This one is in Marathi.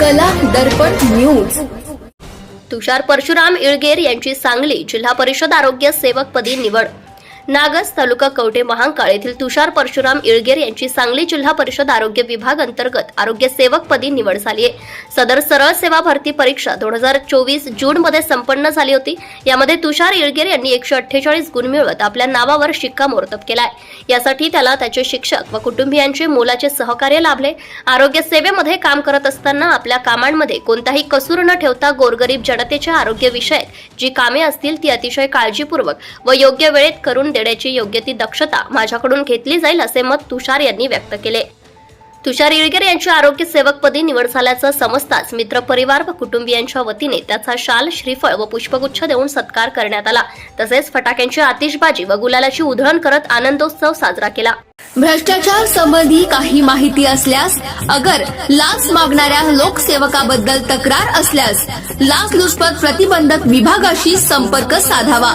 कला दर्पण न्यूज. तुषार परशुराम इळगेर यांची सांगली जिल्हा परिषद आरोग्य सेवक पदी निवड. नागस तालुका कवटे महांकाळ येथील तुषार परशुराम इळगेर यांची सांगली जिल्हा परिषद आरोग्य विभाग अंतर्गत आरोग्य सेवकपदी निवड झाली आहे. सदर सरळ सेवा भरती परीक्षा दोन हजार चोवीस जून मध्ये संपन्न झाली होती. यामध्ये तुषार इळगेर यांनी एकशे अठ्ठेचाळीस गुण मिळवत आपल्या नावावर शिक्कामोर्तब केलाय. यासाठी त्याला त्याचे शिक्षक व कुटुंबियांचे मोलाचे सहकार्य लाभले. आरोग्य सेवेमध्ये काम करत असताना आपल्या कामांमध्ये कोणताही कसूर न ठेवता गोरगरीब जनतेच्या आरोग्य विषयक जी कामे असतील ती अतिशय काळजीपूर्वक व योग्य वेळेत करून देण्याची योग्य ती दक्षता माझ्याकडून घेतली जाईल असे मत तुषार यांनी व्यक्त केले. तुषार इळगेर यांच्या आरोग्य सेवकपदी निवड झाल्याचं समजताच मित्रपरिवार व कुटुंबियांच्या वतीने त्याचा शाल श्रीफळ व पुष्पगुच्छ देऊन सत्कार करण्यात आला. तसेच फटाक्यांची आतिषबाजी व गुलालाची उधळण करत आनंदोत्सव साजरा केला. भ्रष्टाचार संबंधी काही माहिती असल्यास अगर लाच मागणाऱ्या लोकसेवकाबद्दल तक्रार असल्यास लाचलुचपत प्रतिबंधक विभागाशी संपर्क साधावा.